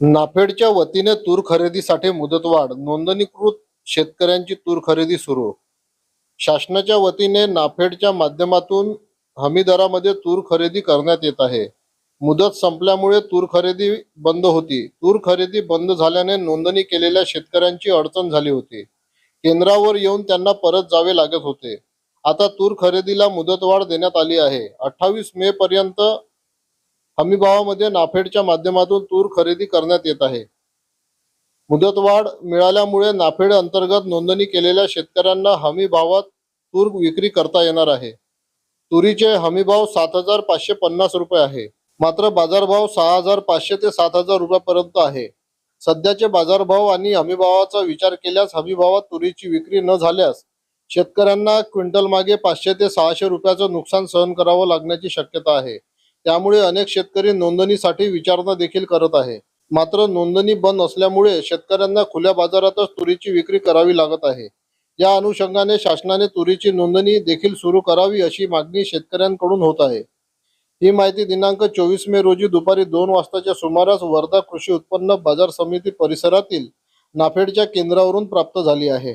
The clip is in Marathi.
नाफेडच्या वतीने तूर खरेदीसाठी मुदतवाढ नोंदणीकृत शेतकऱ्यांची तूर खरेदी सुरू. शासनाच्या वतीने नाफेडच्या माध्यमातून हमी दरामध्ये तूर खरेदी करण्यात येत आहे. मुदत संपल्यामुळे तूर खरेदी बंद होती. तूर खरेदी बंद झाल्याने नोंदणी केलेल्या शेतकऱ्यांची अडचण झाली होती. केंद्रावर येऊन त्यांना परत जावे लागत होते. आता तूर खरेदीला मुदतवाढ देण्यात आली आहे. अठ्ठावीस मे पर्यंत हमीभावामध्ये नाफेडच्या माध्यमातून तूर खरेदी करण्यात येत आहे. मुदतवाढ मिळाल्यामुळे नाफेड अंतर्गत नोंदणी केलेल्या शेतकऱ्यांना हमी भावात तूर विक्री करता येणार आहे. तुरीचे हमीभाव सात हजार पाचशे पन्नास रुपये आहे. मात्र बाजारभाव सहा हजार पाचशे ते सात हजार रुपयापर्यंत आहे. सध्याचे बाजारभाव आणि हमीभावाचा विचार केल्यास हमीभावात तुरीची विक्री न झाल्यास शेतकऱ्यांना क्विंटल मागे पाचशे ते सहाशे रुपयाचं नुकसान सहन करावं लागण्याची शक्यता आहे. त्यामुळे अनेक शेतकरी नोंदणीसाठी विचारणा देखील करत आहे. मात्र नोंदणी बंद असल्यामुळे शेतकऱ्यांना खुल्या बाजारातच तुरीची विक्री करावी लागत आहे. या अनुषंगाने शासनाने तुरीची नोंदणी देखील सुरू करावी अशी मागणी शेतकऱ्यांकडून होत आहे. ही माहिती दिनांक चोवीस मे रोजी दुपारी दोन वाजताच्या सुमारास वर्धा कृषी उत्पन्न बाजार समिती परिसरातील नाफेडच्या केंद्रावरून प्राप्त झाली आहे.